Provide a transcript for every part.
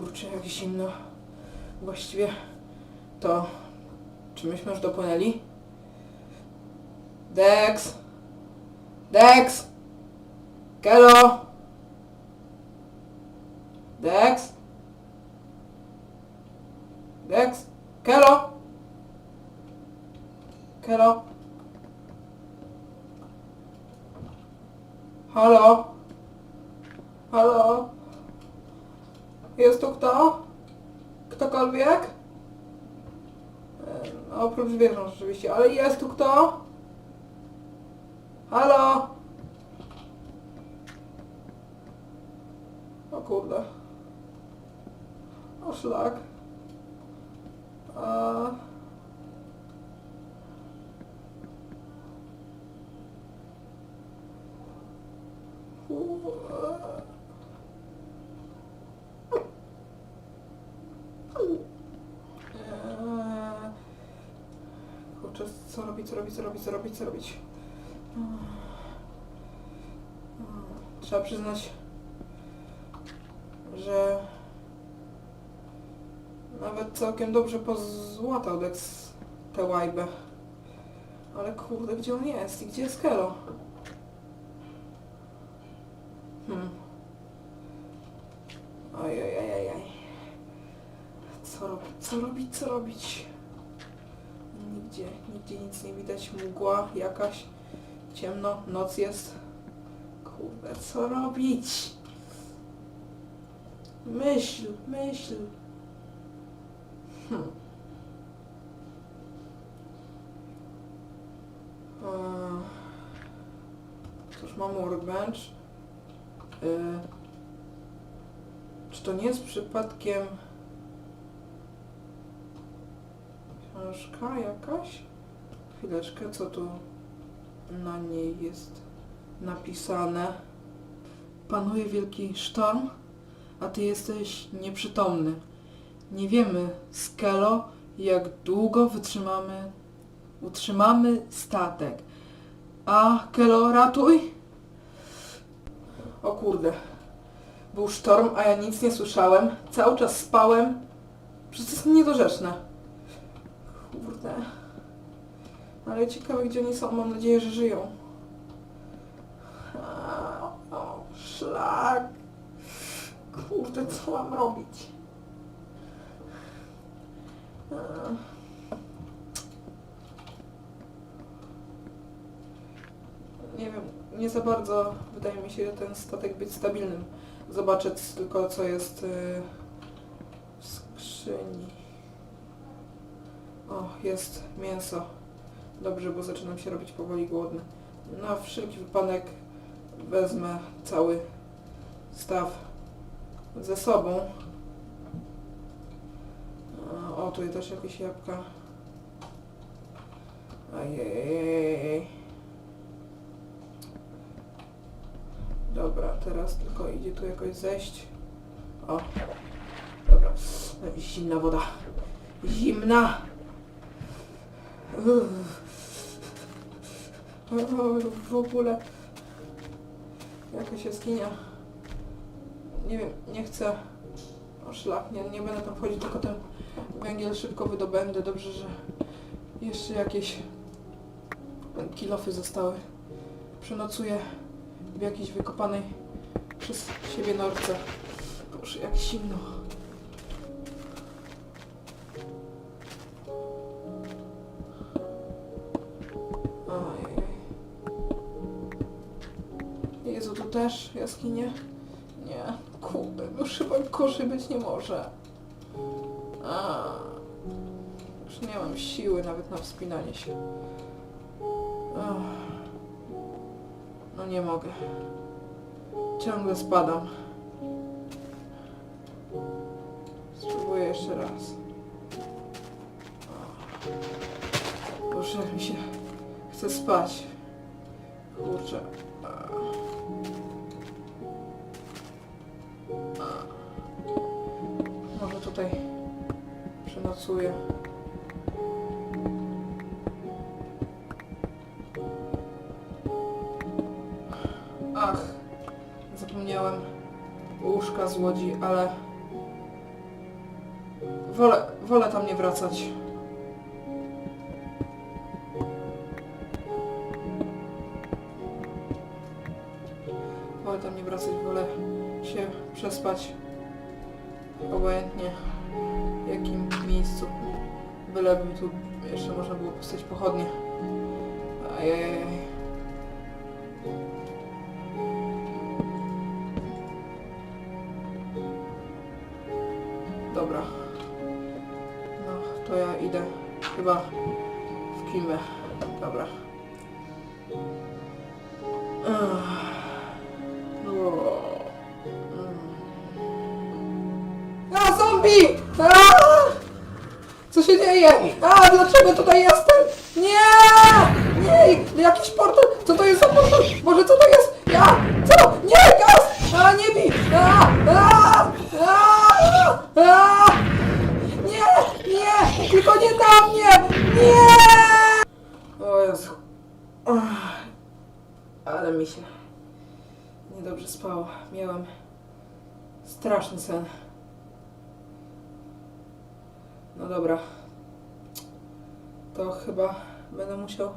Kurczę, jak zimno. Właściwie to... Czy myśmy już dopłynęli? Dex! Dex! Kelo! Dex? Dex? Kelo? Kelo? Halo? Halo? Kto? Ktokolwiek? E, no, oprócz zwierząt rzeczywiście, ale jest tu kto? Halo? O kurde. O szlak. A... U- Eee, Kurczę, co robić, co robić, co robić, co robić. Trzeba przyznać, że nawet całkiem dobrze pozłatał Dex tę łajbę. Ale kurde, gdzie on jest i gdzie jest Kelo? Hmm. Ojej, Co robić, co robić, co robić? Nigdzie, nigdzie nic nie widać. Mgła jakaś. Ciemno, noc jest. Kurde, co robić? Myśl, myśl. Eee, Cóż, mamy workbench. Eee, czy to nie jest przypadkiem książka jakaś? Chwileczkę, co tu na niej jest napisane? Panuje wielki sztorm, a ty jesteś nieprzytomny. Nie wiemy, Skelo, jak długo wytrzymamy, utrzymamy statek. A, Kelo, ratuj! O kurde. Był sztorm, a ja nic nie słyszałem. Cały czas spałem. Przecież jest niedorzeczne. Kurde. Ale ciekawe, gdzie oni są. Mam nadzieję, że żyją. O, szlak. Kurde, co mam robić? Nie wiem, nie za bardzo wydaje mi się ten statek być stabilnym. Zobaczę tylko co jest y, w skrzyni. O, jest mięso. Dobrze, bo zaczynam się robić powoli głodny. Na wszelki wypadek wezmę cały staw ze sobą. O, tu też jakieś jabłka. Ajej. Dobra, teraz tylko idzie tu jakoś zejść. O, dobra. Zimna woda. Zimna! W ogóle jakaś jaskinia. Nie wiem, nie chcę. O szlak, nie, nie będę tam wchodzić, tylko ten węgiel szybko wydobędę. Dobrze, że jeszcze jakieś kilofy zostały. Przenocuję w jakiejś wykopanej przez siebie norce. Boże, jak zimno. Też jaskinie? Nie, kurde, już chyba gorzej być nie może. A, już nie mam siły nawet na wspinanie się. Ach. No nie mogę. Ciągle spadam. Spróbuję jeszcze raz. Boże, mi się chce spać. Kurczę. Przenocuję. Ach, zapomniałem łóżka z łodzi, ale wolę, wolę tam nie wracać. Wolę tam nie wracać, wolę się przespać obojętnie miejscu. Byleby tu jeszcze można było postać pochodnie. Ajajaj. Dobra. No, to ja idę chyba w kimę. Dobra. Co to jest za portal? Może co to jest? Ja! Co? Nie! Gaz! A, nie bij! A! A! A! A! Nie! Nie! Tylko nie na mnie! Nie! O Jezu. Ale mi się niedobrze spało. Miałem straszny sen. No dobra. To chyba będę musiał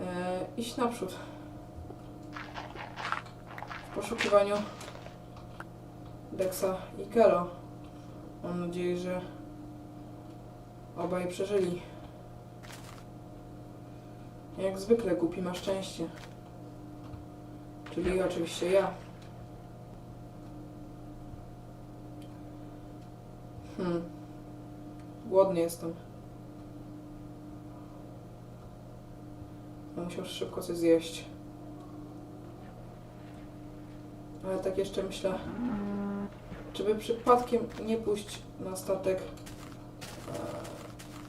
e, iść naprzód. W poszukiwaniu Dexa i Kelo. Mam nadzieję, że obaj przeżyli. Jak zwykle głupi ma szczęście. Czyli oczywiście ja. Hmm. Głodny jestem. Musiał szybko coś zjeść. Ale tak jeszcze myślę, czy by przypadkiem nie pójść na statek e,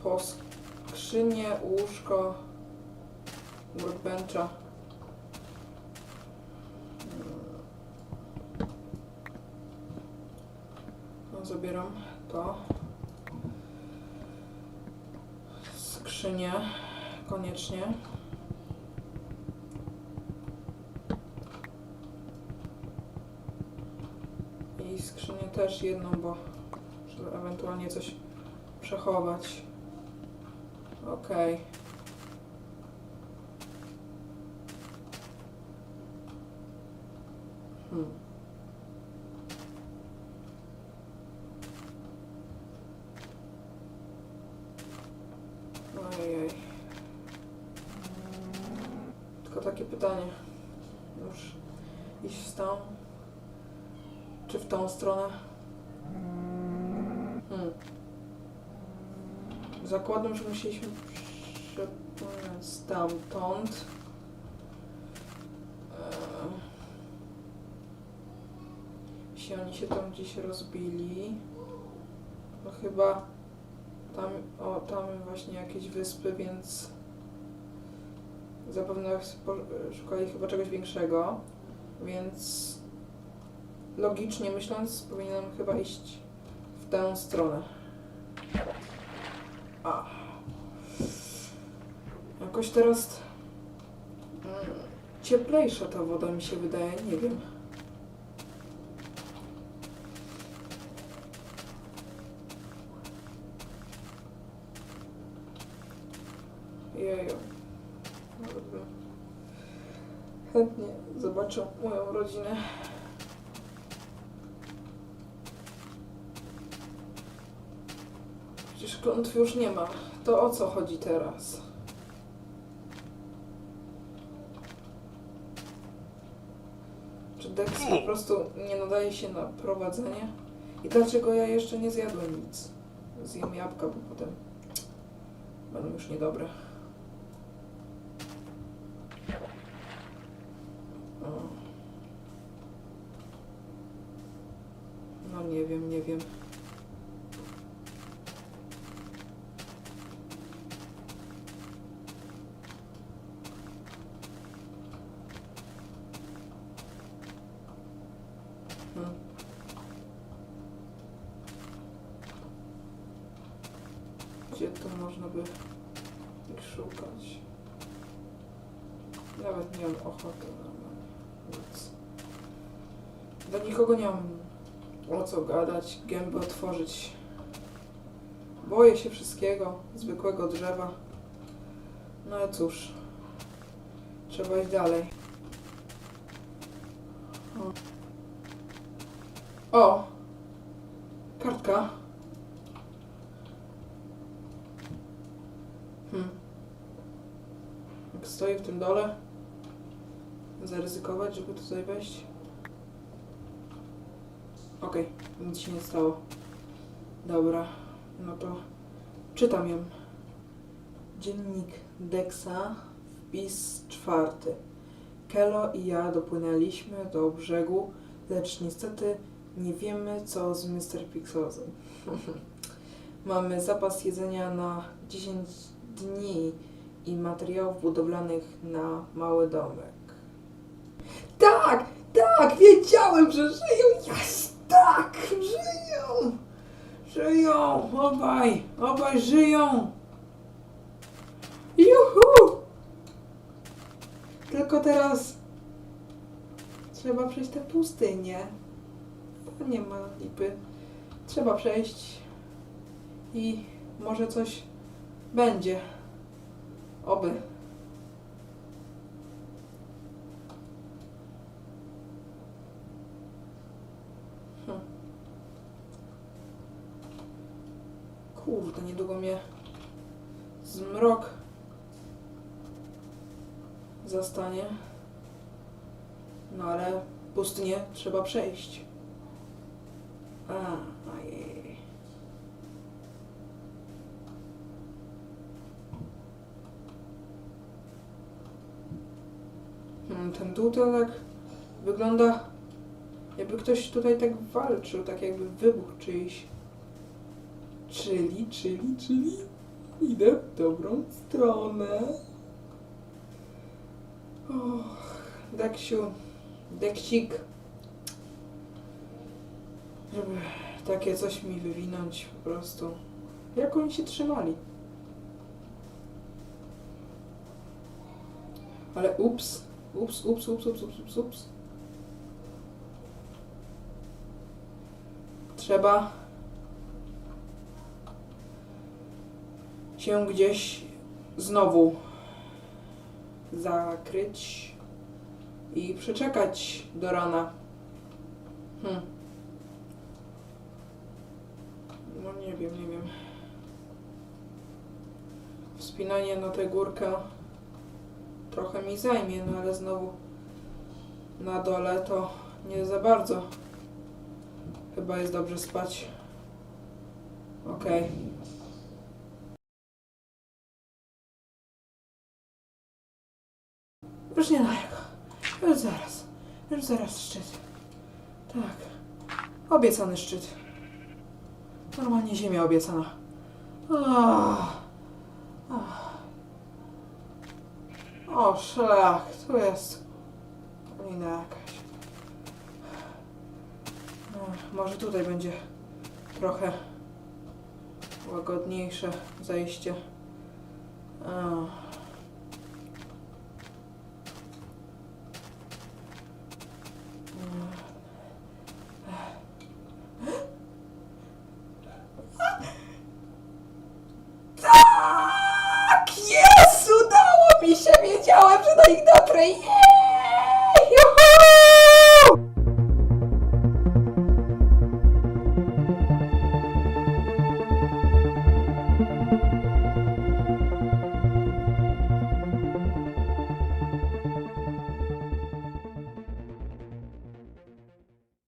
po skrzynię, łóżko, workbencha. No, zabieram to. Skrzynię koniecznie. I skrzynię też jedną, bo żeby ewentualnie coś przechować. Okej. Hmm. Ojej. Tylko takie pytanie. Już iść w tą? Czy w tą stronę? Hmm. Zakładam, że musieliśmy przepłynąć stamtąd. Eee. Jeśli oni się tam gdzieś rozbili, no chyba tam, o, tam właśnie jakieś wyspy, więc zapewne szukali chyba czegoś większego, więc logicznie myśląc powinienem chyba iść w tę stronę. A. Jakoś teraz mm, cieplejsza ta woda mi się wydaje, nie wiem. Bym chętnie zobaczył moją rodzinę. Przecież klątw już nie ma. To o co chodzi teraz? Czy Dex po prostu nie nadaje się na prowadzenie? I dlaczego ja jeszcze nie zjadłem nic? Zjem jabłka, bo potem będą już niedobre. O. No nie wiem, nie wiem. Hmm. Gdzie to można by ich szukać? Nawet nie mam ochoty normalnie. Nic. Do nikogo nie mam o co gadać, gęby otworzyć. Boję się wszystkiego, zwykłego drzewa. No ale cóż, trzeba iść dalej. O! o. Kartka. Hmm. Jak stoję w tym dole, zaryzykować, żeby tutaj wejść. Okej, nic się nie stało. Dobra, no to czytam ją. Dziennik Dexa, wpis czwarty. Kelo i ja dopłynęliśmy do brzegu, lecz niestety nie wiemy co z Mr. Pixelsem. Mamy zapas jedzenia na 10 dni i materiałów budowlanych na mały domek. Tak, tak, wiedziałem, że żyją, jest, tak, żyją, żyją, obaj, obaj żyją. Juhu! Tylko teraz trzeba przejść tę pustynię. Nie ma lipy. Trzeba przejść i może coś będzie. Oby. Hm. Kurde, niedługo mnie zmrok zastanie. No ale pustynię trzeba przejść ojej. Hmm, ten tak wygląda jakby ktoś tutaj tak walczył, tak jakby wybuch czyjś. Czyli, czyli, czyli idę w dobrą stronę. Och, Deksiu, Deksik. Żeby takie coś mi wywinąć po prostu. Jak oni się trzymali? Ale ups, ups, ups, ups, ups, ups, ups, ups. Trzeba się gdzieś znowu zakryć i przeczekać do rana. Hmm. No nie wiem, nie wiem. Wspinanie na tę górkę trochę mi zajmie, no ale znowu na dole to nie za bardzo. Chyba jest dobrze spać. Okej. Już nie daleko. Już zaraz. Już zaraz szczyt. Tak. Obiecany szczyt. Normalnie ziemia obiecana. Ah. Ah. O. Tu jest. Inna jakaś. Ach, może tutaj będzie trochę łagodniejsze zejście. Ach. Tak! Udało mi